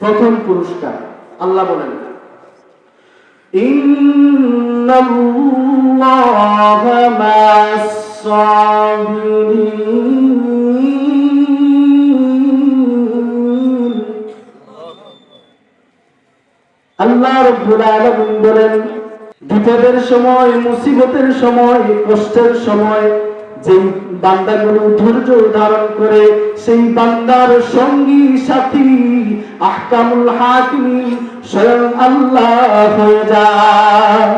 প্রথম পুরস্কার। আল্লাহ বলেন আল্লাহ বলেন বিপদের সময় মুসিবতের সময় কষ্টের সময় যেই বান্দাগুলো ধৈর্য ধারণ করে, সেই বান্দার সঙ্গী সাথী আহকামুল হাকিমিন স্বয়ং আল্লাহ হয়ে যায়।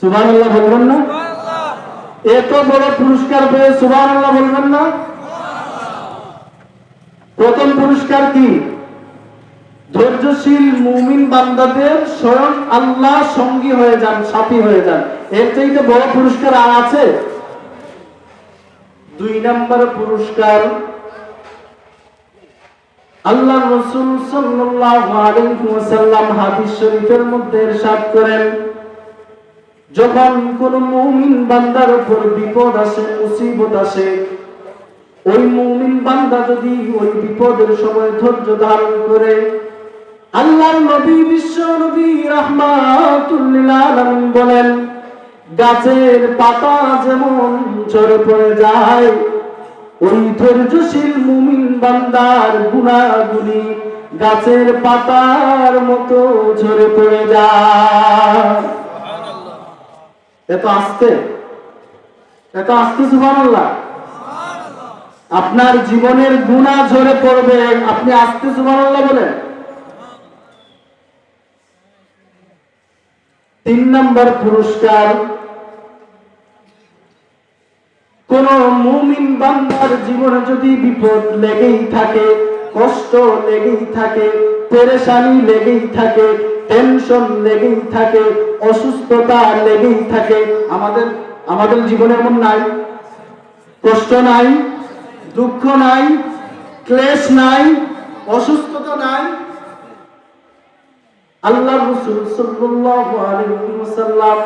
সুবহানাল্লাহ বলবেন না? এত বড় পুরস্কার পেয়ে সুবহানাল্লাহ বলবেন না? প্রথম পুরস্কার কি? ধৈর্যশীল মুমিন বান্দাদের স্বয়ং আল্লাহ সঙ্গী হয়ে যান, সাথী হয়ে যান। এর চাইতে বড় পুরস্কার আর আছে? দুই নম্বর পুরস্কার। আল্লাহ রসুল আলাইহি হাদিস শরীফের মধ্যে ইরশাদ করেন, যখন কোন মুমিন বান্দার উপর বিপদ আসে, মুসিবত আসে, ওই মুমিন বান্দা যদি ওই বিপদের সময় ধৈর্য ধারণ করে, আল্লাহর নবী বিশ্ব নবী রাহমাতুল্লিল বলেন গাছের পাতা যেমন ঝরে পড়ে যায়, ওই ধৈর্যশীল মুমিন বান্দার গুণাগুলি গাছের পাতার মতো ঝরে পড়ে যায়। এত আস্তে? এত আস্তে সুবহানাল্লাহ। আপনার জীবনের গুণা ঝরে পড়বে, আপনি আস্তে সুবহানাল্লাহ বলেন। তিন নম্বর পুরস্কার মুমিন বান্দার জীবনে যদি বিপদ লেগেই থাকে, কষ্ট লেগেই থাকে, পেরেশানি লেগেই থাকে টেনশন লেগেই থাকে, অসুস্থতা লেগেই থাকে, আমাদের আমাদের জীবনে এমন নাই। কষ্ট নাই, দুঃখ নাই, ক্লেশ নাই, অসুস্থতা নাই। আল্লাহ রাসূল সাল্লাল্লাহু আলাইহি ওয়াসাল্লাম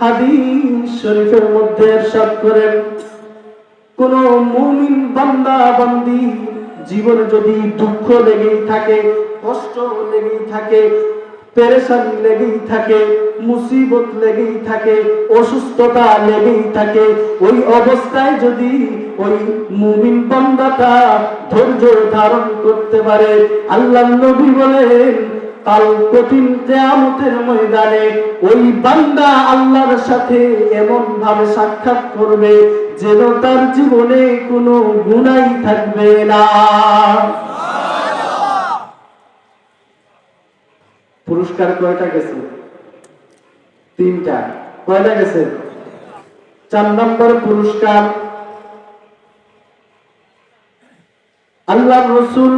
হাদিস শরীফের মধ্যে ইরশাদ করেন। কোন মুমিন বান্দা, বান্দি, জীবনে যদি দুঃখ লেগেই থাকে, কষ্ট লেগেই থাকে, পেরেশানি লেগেই থাকে, মুসিবত লেগেই থাকে, অসুস্থতা লেগেই থাকে, ওই অবস্থায় যদি ওই মুমিন বান্দাটা ধৈর্য ধারণ করতে পারে, আল্লাহ নবী বলেন কাল কঠিন কেয়ামতের ময়দানে ওই বান্দা আল্লাহর সাথে এমন ভাবে সাক্ষাৎ করবে যেন তার জীবনে কোনো গুনাই থাকবে না। পুরস্কার কয়টা গেছে? তিনটা। কয়টা গেছে? চার নম্বর পুরস্কার আল্লাহ রসুল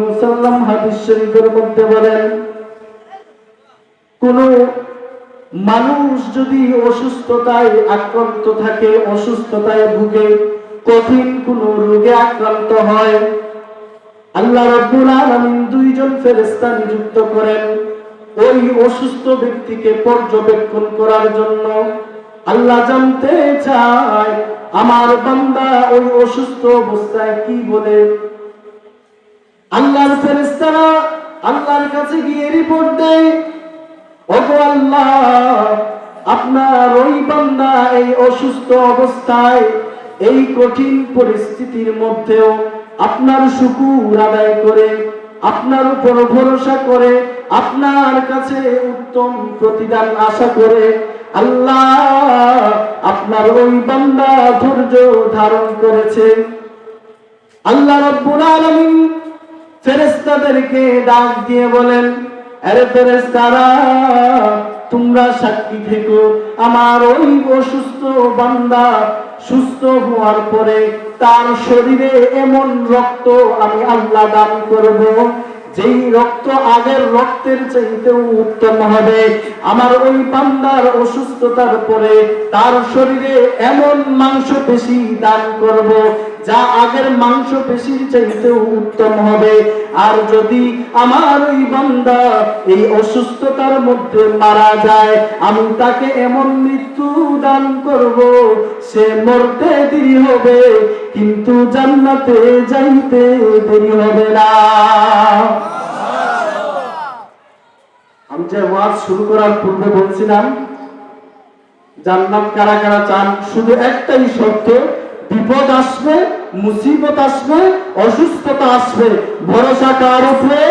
ওয়াসাল্লাম হাদিস শরীফের মধ্যে বলেন, কোন মানুষ যদি অসুস্থতায় আক্রান্ত থাকে, অসুস্থতায় ভুগে, কঠিন কোন রোগে আক্রান্ত হয়, আল্লাহ রাব্বুল আলামিন দুইজন ফেরেশতা নিযুক্ত করেন। ওই অসুস্থ ব্যক্তিকে পর্যবেক্ষণ করার জন্য আল্লাহ জানতে চায় আমার বান্দা ওই অসুস্থ অবস্থায় কি বলে? আল্লাহর ফেরেশতারা আল্লাহর কাছে গিয়ে রিপোর্ট দেয়, ওগো আল্লাহ, আপনার ওই বান্দা এই অসুস্থ অবস্থায় এই কঠিন পরিস্থিতির মধ্যেও আপনার শুকুর আদায় করে, আপনার উপর ভরসা করে, আপনার কাছে উত্তম প্রতিদান আশা করে আল্লাহ আপনার ওই বান্দা ধৈর্য ধারণ করেছে। আল্লাহ রব্বুল আলামিন ফেরেশতাদেরকে ডাক দিয়ে বলেন, আরে ফেরেশতারা, তোমরা সাক্ষী থেকো, আমার ওই অসুস্থ বান্দা সুস্থ হওয়ার পরে তার শরীরে এমন রক্ত আমি আল্লাহ দান করব যেই রক্ত আগের রক্তের চাইতেও উত্তম হবে, আমার ওই পান্দার অসুস্থতার পরে তার শরীরে এমন মাংস পেশি দান করব যা আগের মাংস পেশির চাইতেও উত্তম হবে। আর যদি আমার ওই বান্দা এই অসুস্থতার মধ্যে মারা যায়, আমি তাকে এমন মৃত্যু দান করব, সে মরতে দেরি হবে, কিন্তু জান্নাতে যাইতে দেরি হবে না। আমি যে ওয়াজ শুরু করার পূর্বে বলছিলাম, জান্নাত কারা কারা চান? শুধু একটাই শর্ত বিপদ আসবে, মুসিবত আসবে, অসুস্থতা আসবে, ভরসা কার উপরে?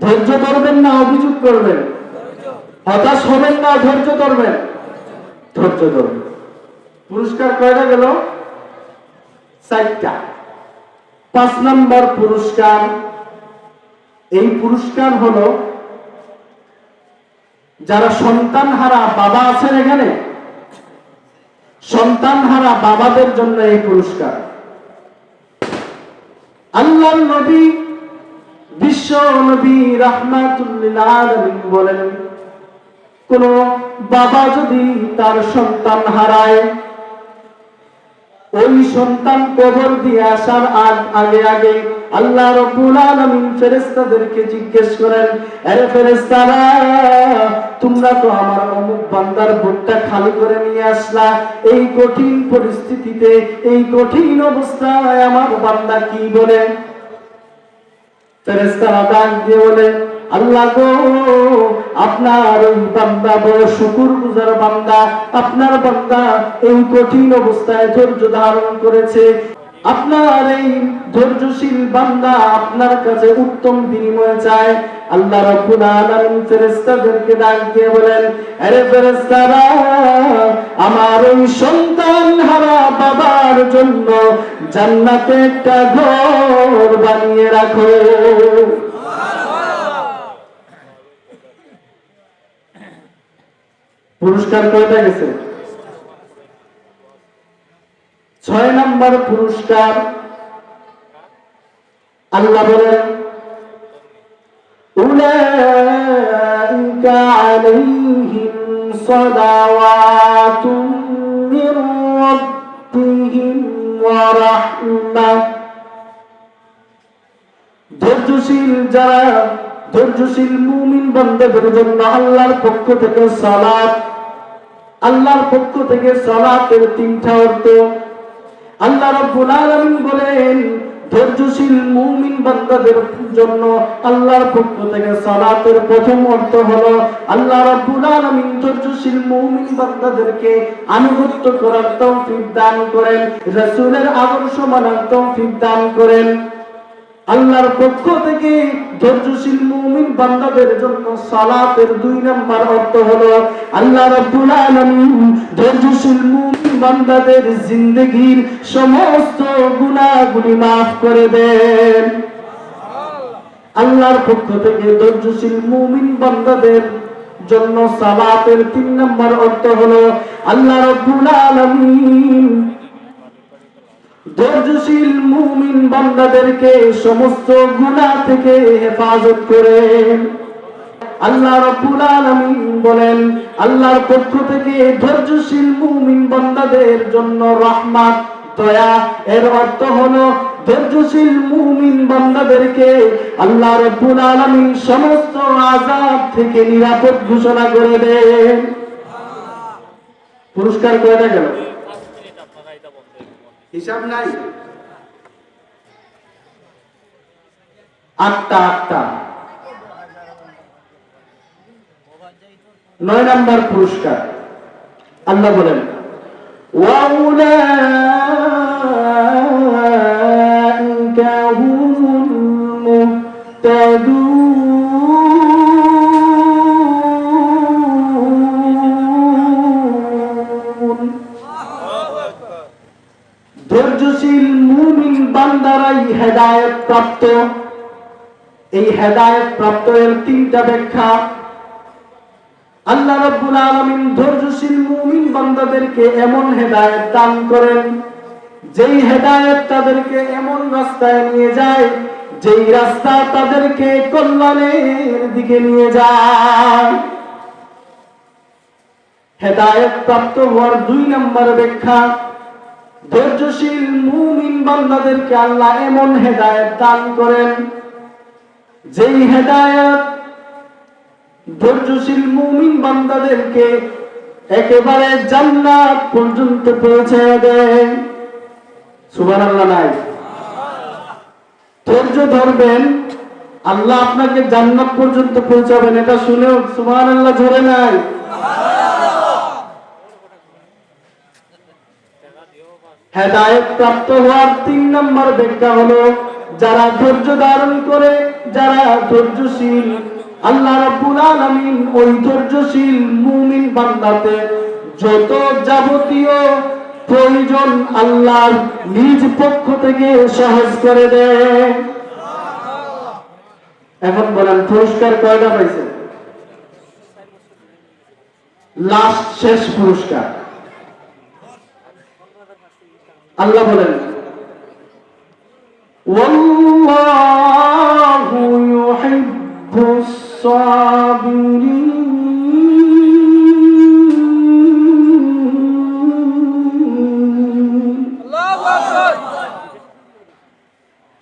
ধৈর্য ধরবেন না, অভিযোগ করবেন। হতাশ হবেন না, ধৈর্য ধরবেন। ধৈর্য ধরবেন পুরস্কার কয়টা গেল? চারটা। পাঁচ নম্বর পুরস্কার। এই পুরস্কার হলো যারা সন্তান হারা বাবা আছেন এখানে সন্তান হারা বাবাদের জন্য এই পুরস্কার। আল্লাহ নবী, বিশ্ব নবী রাহমাতুল্লিল বলেন, কোন বাবা যদি তার সন্তান হারায়, ওই সন্তান কবর দিয়ে আসার আগ- আগে আল্লাহ রব্বুল আলামিন ফেরেশতাদেরকে জিজ্ঞেস করেন আরে ফেরেশতারা তোমরা তো আমার অমুক বান্দার বুকটা খালি করে নিয়ে আসলা। এই কঠিন পরিস্থিতিতে, এই কঠিন অবস্থায় আমার বান্দা কি বলে? আপনার বান্দা এই কঠিন অবস্থায় ধৈর্য ধারণ করেছে। আপনার এই ধৈর্যশীল বান্দা আপনার কাছে উত্তম বিনিময় চায়। আল্লাহ রাব্বুল আলামিন ফেরেশতাদেরকে ডাক দিয়ে বলেন, আরে ফেরেশতারা, আমার ওই সন্তান হারা বাবার জন্য জান্নাতে একটা ঘর বানিয়ে রাখো। পুরস্কার কয়টা গেছে? ছয় নম্বর পুরস্কার, আল্লাহ বলেন أولئك عليهم صلوات من ربهم ورحمة ধৈর্যশীল যারা ধৈর্যশীল মুমিন বান্দাদের জন্য আল্লাহর পক্ষ থেকে সালাত আল্লাহর পক্ষ থেকে সালাতের তিনটা অর্থ আল্লাহ রাব্বুল আলামিন বলেন ধৈর্যশীল মুমিন বান্দাদের জন্য আল্লাহর পক্ষ থেকে সালাতের প্রথম অর্থ হলো আল্লাহ রাব্বুল আলামিন ধৈর্যশীল মুমিন বান্দাদেরকে আনুগত্য করার তৌফিক দান করেন, রাসূলের আদর্শ মানার তৌফিক দান করেন। আল্লাহর পক্ষ থেকে ধৈর্যশীল মুমিন বান্দাদের জন্য সালাতের দুই নাম্বার অর্থ হলো আল্লাহ রাব্বুল আলামিন ধৈর্যশীল মুমিন বান্দাদের জিন্দেগীর সমস্ত গুনাহগুলি maaf করে দেন। আল্লাহর পক্ষ থেকে ধৈর্যশীল মুমিন বান্দাদের জন্য সালাতের তিন নাম্বার অর্থ হলো আল্লাহ রাব্বুল আলামিন ধৈর্যশীল মুমিন বান্দাদেরকে সমস্ত গুনাহ থেকে হেফাজত করেন। আল্লাহ রাব্বুল আলামিন বলেন, আল্লাহর পক্ষ থেকে ধৈর্যশীল মুমিন বান্দাদের জন্য রহমত, দয়া। এর অর্থ হলো, ধৈর্যশীল মুমিন বান্দাদেরকে আল্লাহ রাব্বুল আলামিন সমস্ত আযাব থেকে নিরাপদ ঘোষণা করে দেন। পুরস্কার কয়টা গেল? হিসাব নাই। আত্মা আত্মা নয় নম্বর পুরস্কার। আল্লাহ বলেন ওয়া প্রাপ্ত, এই হেদায়েত প্রাপ্ত এর তিনটা ব্যাখ্যা। আল্লাহ রাব্বুল আলামিন ধৈর্যশীল মুমিন বান্দাদেরকে এমন হেদায়েত দান করেন, যেই হেদায়েত তাদেরকে এমন রাস্তায় নিয়ে যায়, যেই রাস্তা তাদেরকে কল্যাণের দিকে নিয়ে যায়। হেদায়েত প্রাপ্ত হওয়ার দুই নম্বর ব্যাখ্যা ধৈর্যশীল মুমিন বান্দাদেরকে আল্লাহ এমন হেদায়েত দান করেন, যেই হেদায়েত ধৈর্যশীল মুমিন বান্দাদেরকে একেবারে জান্নাত পর্যন্ত পৌঁছে দেয়। সুবহানাল্লাহ নাই? ধৈর্য ধরবেন, আল্লাহ আপনাকে জান্নাত পর্যন্ত পৌঁছাবেন, এটা শুনেও সুবহানাল্লাহ ধরে নাই। হেদায়েত প্রাপ্ত হওয়ার তিন নম্বর ব্যাখ্যা হলো, যারা ধৈর্য ধারণ করে, যারা ধৈর্যশীল। আল্লাহ রাব্বুল আলামিন ওই ধৈর্যশীল মুমিন বান্দাতে যত যাবতীয় প্রয়োজন আল্লাহর নিজ পক্ষ থেকে সহজ করে দেয়। এখন বলেন, পুরস্কার কয়টা পাইছে লাস্ট শেষ পুরস্কার। আল্লাহ বলেন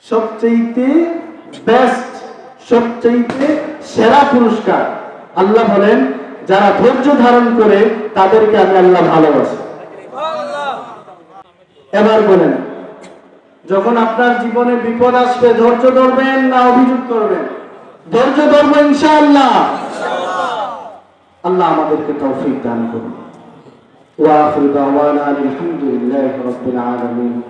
সবচেয়ে বেস্ট সবচেয়ে সেরা পুরস্কার। আল্লাহ বলেন যারা ধৈর্য ধারণ করে তাদেরকে আমি আল্লাহ ভালোবাসি। এবার বলেন, যখন আপনার জীবনে বিপদ আসবে, ধৈর্য ধরবেন না অভিযোগ করবেন? ধৈর্য ধরবো ইনশাআল্লাহ। আল্লাহ আমাদেরকে তৌফিক দান করুন। ওয়া আখিরু দাওয়ানা আলহামদুলিল্লাহি রাব্বিল আলামিন।